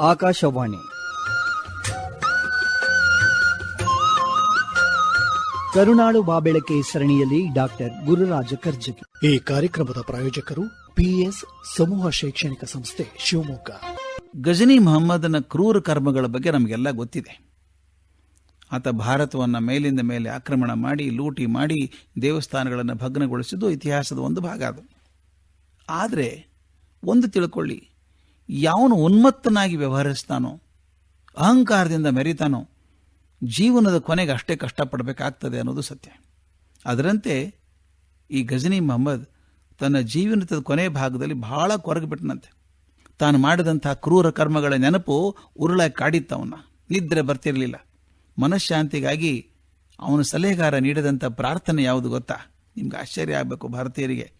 ಆಕಾಶವಾಣಿ. ಕರುಣಾಳು ಬಾಬೆಳಕೆ ಸರಣಿಯಲ್ಲಿ ಡಾಕ್ಟರ್ ಗುರುರಾಜ ಕರ್ಜಗಿ. ಈ ಕಾರ್ಯಕ್ರಮದ ಪ್ರಾಯೋಜಕರು ಪಿಎಸ್ ಸಮೂಹ ಶೈಕ್ಷಣಿಕ ಸಂಸ್ಥೆ ಶಿವಮೊಗ್ಗ. ಗಜನಿ ಮೊಹಮ್ಮದನ ಕ್ರೂರ ಕರ್ಮಗಳ ಬಗ್ಗೆ ನಮಗೆಲ್ಲ ಗೊತ್ತಿದೆ. ಆತ ಭಾರತವನ್ನು ಮೇಲಿಂದ ಮೇಲೆ ಆಕ್ರಮಣ ಮಾಡಿ ಲೂಟಿ ಮಾಡಿ ದೇವಸ್ಥಾನಗಳನ್ನು ಭಗ್ನಗೊಳಿಸಿದ್ದು ಇತಿಹಾಸದ ಒಂದು ಭಾಗ ಅದು. ಆದರೆ ಒಂದು ತಿಳ್ಕೊಳ್ಳಿ ಯಾವನು ಉನ್ಮತ್ತನಾಗಿ ವ್ಯವಹರಿಸ್ತಾನೋ, ಅಹಂಕಾರದಿಂದ ಮೆರಿತಾನೋ, ಜೀವನದ ಕೊನೆಗೆ ಅಷ್ಟೇ ಕಷ್ಟಪಡಬೇಕಾಗ್ತದೆ ಅನ್ನೋದು ಸತ್ಯ. ಅದರಂತೆ ಈ ಗಜನಿ ಮೊಹಮ್ಮದ್ ತನ್ನ ಜೀವನದ ಕೊನೆ ಭಾಗದಲ್ಲಿ ಬಹಳ ಕೊರಗಿಬಿಟ್ಟನಂತೆ ತಾನು ಮಾಡಿದಂಥ ಕ್ರೂರ ಕರ್ಮಗಳ ನೆನಪು ಉರುಳಾಗಿ ಕಾಡಿತ್ತವನ್ನ. ನಿದ್ರೆ ಬರ್ತಿರಲಿಲ್ಲ. ಮನಃಶಾಂತಿಗಾಗಿ ಅವನ ಸಲಹೆಗಾರ ನೀಡಿದಂಥ ಪ್ರಾರ್ಥನೆ ಯಾವುದು ಗೊತ್ತಾ? ನಿಮ್ಗೆ ಆಶ್ಚರ್ಯ ಆಗಬೇಕು ಭಾರತೀಯರಿಗೆ.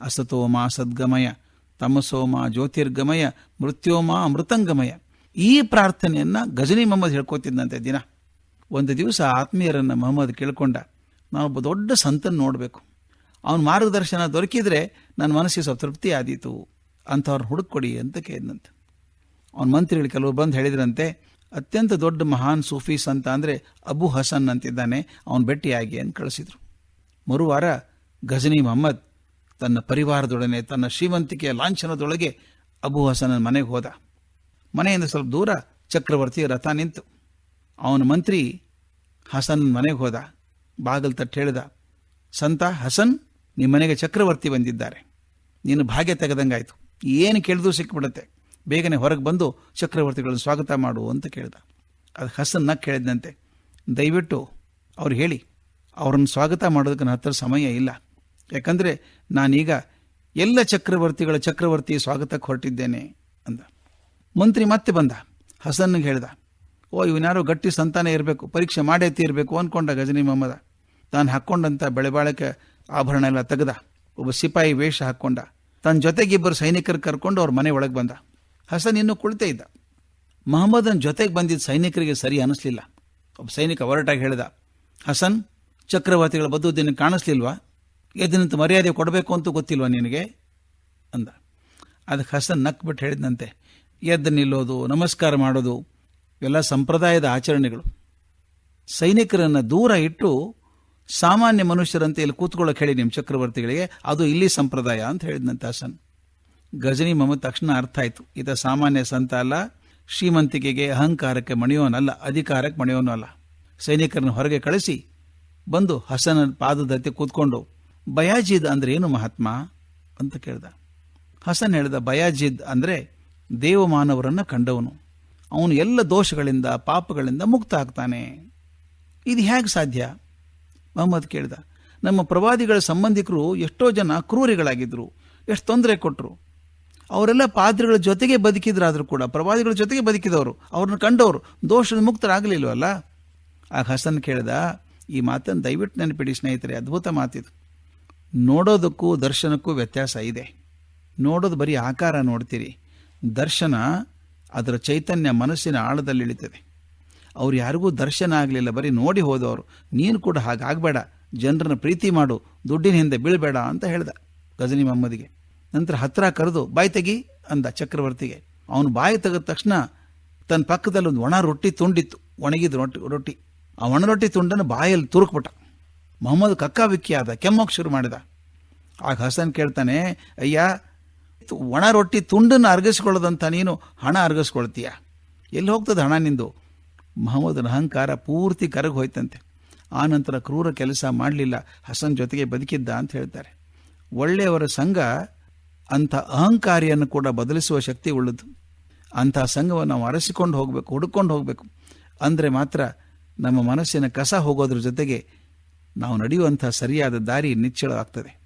ಅಸತೋಮ ಸದ್ಗಮಯ. ತಮಸೋಮ ಜ್ಯೋತಿರ್ಗಮಯ, ಮೃತ್ಯೋಮ ಅಮೃತಂಗಮಯ. ಈ ಪ್ರಾರ್ಥನೆಯನ್ನ ಗಜನಿ ಮೊಹಮ್ಮದ್ ಹೇಳ್ಕೊತಿದ್ದಂತೆ ದಿನ. ಒಂದು ದಿವಸ ಆತ್ಮೀಯರನ್ನ ಮೊಹಮ್ಮದ್ ಕೇಳ್ಕೊಂಡ, ನಾನೊಬ್ಬ ದೊಡ್ಡ ಸಂತನ ನೋಡಬೇಕು. ಅವನ ಮಾರ್ಗದರ್ಶನ ದೊರಕಿದ್ರೆ ನನ್ನ ಮನಸ್ಸಿಗೆ ಸ್ವಲ್ಪ ತೃಪ್ತಿ ಆದೀತು ಅಂಥವ್ರನ್ನ ಹುಡುಕೊಡಿ ಅಂತ ಕೇಳಿದಂತೆ ಅವನ ಮಂತ್ರಿಗಳು ಕೆಲವು ಬಂದು ಹೇಳಿದ್ರಂತೆ, ಅತ್ಯಂತ ದೊಡ್ಡ ಮಹಾನ್ ಸೂಫಿ ಸಂತ ಅಂದರೆ ಅಬು ಹಸನ್ ಅಂತಿದ್ದಾನೆ, ಅವನು ಭೇಟಿಯಾಗಿ ಅಂತ ಕಳಿಸಿದ್ರು. ಮರುವಾರ ಗಜನಿ ಮೊಹಮ್ಮದ್ ತನ್ನ ಪರಿವಾರದೊಡನೆ, ತನ್ನ ಶ್ರೀಮಂತಿಕೆಯ ಲಾಂಛನದೊಳಗೆ ಅಬು ಹಸನನ ಮನೆಗೆ ಹೋದ. ಮನೆಯಿಂದ ಸ್ವಲ್ಪ ದೂರ ಚಕ್ರವರ್ತಿ ರಥ ನಿಂತು. ಅವನ ಮಂತ್ರಿ ಹಸನ್ ಮನೆಗೆ ಹೋದ. ಬಾಗಲ್ ತಟ್ಟು ಹೇಳಿದ, ಸಂತ, ಹಸನ್ ನಿಮ್ಮ ಮನೆಗೆ ಚಕ್ರವರ್ತಿ ಬಂದಿದ್ದಾರೆ. ನೀನು ಭಾಗ್ಯ ತೆಗೆದಂಗಾಯಿತು. ಏನು ಕೇಳಿದ್ರು ಸಿಕ್ಕಿಬಿಡುತ್ತೆ ಬೇಗನೆ ಹೊರಗೆ ಬಂದು ಚಕ್ರವರ್ತಿಗಳನ್ನು ಸ್ವಾಗತ ಮಾಡು ಅಂತ ಕೇಳಿದ. ಅದು ಹಸನ್ ನಕ್ ಕೇಳಿದಂತೆ ದಯವಿಟ್ಟು ಅವ್ರು ಹೇಳಿ, ಅವ್ರನ್ನ ಸ್ವಾಗತ ಮಾಡೋದಕ್ಕೆ ನನ್ನ ಹತ್ರ ಸಮಯ ಇಲ್ಲ. ಯಾಕಂದರೆ ನಾನೀಗ ಎಲ್ಲ ಚಕ್ರವರ್ತಿಗಳ ಚಕ್ರವರ್ತಿ ಸ್ವಾಗತಕ್ಕೆ ಹೊರಟಿದ್ದೇನೆ ಅಂದ. ಮಂತ್ರಿ ಮತ್ತೆ ಬಂದ. ಹಸನ್ಗೆ ಹೇಳ್ದ. ಓ, ಇವನ್ಯಾರೋ ಗಟ್ಟಿ ಸಂತಾನ ಇರಬೇಕು, ಪರೀಕ್ಷೆ ಮಾಡೇ ತೀರಬೇಕು ಅಂದ್ಕೊಂಡ ಗಜನಿ ಮೊಹಮ್ಮದ. ತಾನು ಹಾಕ್ಕೊಂಡಂಥ ಬೆಳೆಬಾಳಕೆ ಆಭರಣ ಎಲ್ಲ ತೆಗೆದ. ಒಬ್ಬ ಸಿಪಾಯಿ ವೇಷ ಹಾಕ್ಕೊಂಡ. ತನ್ನ ಜೊತೆಗೆ ಇಬ್ಬರು ಸೈನಿಕರು ಕರ್ಕೊಂಡು ಅವ್ರ ಮನೆ ಒಳಗೆ ಬಂದ. ಹಸನ್ ಇನ್ನೂ ಕುಳಿತೇ ಇದ್ದ. ಮಹಮ್ಮದನ ಜೊತೆಗೆ ಬಂದಿದ್ದ ಸೈನಿಕರಿಗೆ ಸರಿ ಅನಿಸ್ಲಿಲ್ಲ. ಒಬ್ಬ ಸೈನಿಕ ಹೊರಟಾಗಿ ಹೇಳ್ದ. ಹಸನ್, ಚಕ್ರವರ್ತಿಗಳ ಬದ್ದು ದಿನ ಕಾಣಿಸ್ಲಿಲ್ವಾ? ಎದ್ದಿನಂತ ಮರ್ಯಾದೆ ಕೊಡಬೇಕು ಅಂತೂ ಗೊತ್ತಿಲ್ವಾ ನಿನಗೆ? ಅಂದ. ಅದಕ್ಕೆ ಹಸನ್ ನಕ್ಬಿಟ್ಟು ಹೇಳಿದಂತೆ ಎದ್ದು ನಿಲ್ಲೋದು, ನಮಸ್ಕಾರ ಮಾಡೋದು ಇವೆಲ್ಲ ಸಂಪ್ರದಾಯದ ಆಚರಣೆಗಳು. ಸೈನಿಕರನ್ನು ದೂರ ಇಟ್ಟು ಸಾಮಾನ್ಯ ಮನುಷ್ಯರಂತೆ ಇಲ್ಲಿ ಕೂತ್ಕೊಳ್ಳೋಕೆ ಹೇಳಿ ನಿಮ್ಮ ಚಕ್ರವರ್ತಿಗಳಿಗೆ, ಅದು ಇಲ್ಲಿ ಸಂಪ್ರದಾಯ ಅಂತ ಹೇಳಿದಂತೆ ಹಸನ್. ಗಜನಿ ಮಮ ತಕ್ಷಣ ಅರ್ಥ ಆಯಿತು. ಈತ ಸಾಮಾನ್ಯ ಸಂತ ಅಲ್ಲ, ಶ್ರೀಮಂತಿಕೆಗೆ ಅಹಂಕಾರಕ್ಕೆ ಮಣಿಯೋನಲ್ಲ, ಅಧಿಕಾರಕ್ಕೆ ಮಣಿಯೋನಲ್ಲ. ಸೈನಿಕರನ್ನು ಹೊರಗೆ ಕಳಿಸಿ ಬಂದು ಹಸನ ಪಾದದತ್ತಿ ಕೂತ್ಕೊಂಡು ಬಯಾಜಿದ್ ಅಂದ್ರೆ ಏನು ಮಹಾತ್ಮ ಅಂತ ಕೇಳ್ದ. ಹಸನ್ ಹೇಳಿದ, ಬಯಾಜಿದ್ ಅಂದ್ರೆ ದೇವಮಾನವರನ್ನ ಕಂಡವನು. ಅವನು ಎಲ್ಲ ದೋಷಗಳಿಂದ, ಪಾಪಗಳಿಂದ ಮುಕ್ತ ಆಗ್ತಾನೆ. ಇದು ಹೇಗೆ ಸಾಧ್ಯ? ಮೊಹಮ್ಮದ್ ಕೇಳ್ದ, ನಮ್ಮ ಪ್ರವಾದಿಗಳ ಸಂಬಂಧಿಕರು ಎಷ್ಟೋ ಜನ ಕ್ರೂರಿಗಳಾಗಿದ್ರು, ಎಷ್ಟು ತೊಂದರೆ ಕೊಟ್ಟರು ಅವರೆಲ್ಲ ಪಾದ್ರಿಗಳ ಜೊತೆಗೆ ಬದುಕಿದ್ರಾದರೂ ಕೂಡ, ಪ್ರವಾದಿಗಳ ಜೊತೆಗೆ ಬದುಕಿದವರು, ಅವ್ರನ್ನ ಕಂಡವರು ದೋಷದ ಮುಕ್ತರಾಗಲಿಲ್ವಲ್ಲ? ಆಗ ಹಸನ್ ಕೇಳ್ದ, ಈ ಮಾತನ್ನು ದಯವಿಟ್ಟು ನೆನಪಿಡಿ ಸ್ನೇಹಿತರೆ, ಅದ್ಭುತ ಮಾತಿದು. ನೋಡೋದಕ್ಕೂ ದರ್ಶನಕ್ಕೂ ವ್ಯತ್ಯಾಸ ಇದೆ. ನೋಡೋದು ಬರೀ ಆಕಾರ ನೋಡ್ತೀರಿ. ದರ್ಶನ ಅದರ ಚೈತನ್ಯ ಮನಸ್ಸಿನ ಆಳದಲ್ಲಿ ಇಳಿತದೆ. ಅವ್ರು ಯಾರಿಗೂ ದರ್ಶನ ಆಗಲಿಲ್ಲ, ಬರೀ ನೋಡಿ ಹೋದವರು. ನೀನು ಕೂಡ ಹಾಗಾಗಬೇಡ ಜನರನ್ನ ಪ್ರೀತಿ ಮಾಡು. ದುಡ್ಡಿನ ಹಿಂದೆ ಬೀಳಬೇಡ ಅಂತ ಹೇಳ್ದ ಗಜನಿ ಮೊಮ್ಮದಿಗೆ. ನಂತರ ಹತ್ರ ಕರೆದು, ಬಾಯಿ ತೆಗಿ ಅಂದ ಚಕ್ರವರ್ತಿಗೆ. ಅವನು ಬಾಯಿ ತೆಗೆದ ತಕ್ಷಣ ತನ್ನ ಪಕ್ಕದಲ್ಲಿ ಒಂದು ಒಣ ರೊಟ್ಟಿ ತುಂಡಿತ್ತು. ಒಣಗಿದ ರೊಟ್ಟಿ ರೊಟ್ಟಿ. ಆ ಒಣ ರೊಟ್ಟಿ ತುಂಡನ್ನು ಬಾಯಲ್ಲಿ ತುರುಕ್ಬಿಟ್ಟ. ಮೊಹಮ್ಮದ್ ಕಕ್ಕಾಬಿಕ್ಕಿ ಆದ ಕೆಮ್ಮೋಕ್ ಶುರು ಮಾಡಿದ. ಆಗ ಹಸನ್ ಕೇಳ್ತಾನೆ, ಅಯ್ಯ ಒಣ ರೊಟ್ಟಿ ತುಂಡನ್ನು ಅರ್ಗಿಸ್ಕೊಳ್ಳೋದಂತ ನೀನು ಹಣ ಅರ್ಗಿಸ್ಕೊಳ್ತೀಯ? ಎಲ್ಲಿ ಹೋಗ್ತದೆ ಹಣ ನಿಂದು? ಮಹಮ್ಮದನ ಅಹಂಕಾರ ಪೂರ್ತಿ ಕರಗಿ ಹೋಯ್ತಂತೆ. ಆ ನಂತರ ಕ್ರೂರ ಕೆಲಸ ಮಾಡಲಿಲ್ಲ, ಹಸನ್ ಜೊತೆಗೆ ಬದುಕಿದ್ದ ಅಂತ ಹೇಳ್ತಾರೆ. ಒಳ್ಳೆಯವರ ಸಂಘ ಅಂಥ ಅಹಂಕಾರಿಯನ್ನು ಕೂಡ ಬದಲಿಸುವ ಶಕ್ತಿ ಉಳ್ಳದು ಅಂಥ ಸಂಘವನ್ನು ನಾವು ಅರಸಿಕೊಂಡು ಹೋಗಬೇಕು, ಹುಡುಕೊಂಡು ಹೋಗಬೇಕು. ಅಂದರೆ ಮಾತ್ರ ನಮ್ಮ ಮನಸ್ಸಿನ ಕಸ ಹೋಗೋದ್ರ ಜೊತೆಗೆ ನಾವು ನಡೆಯುವಂಥ ಸರಿಯಾದ ದಾರಿ ನಿಚ್ಚಳವಾಗ್ತದೆ.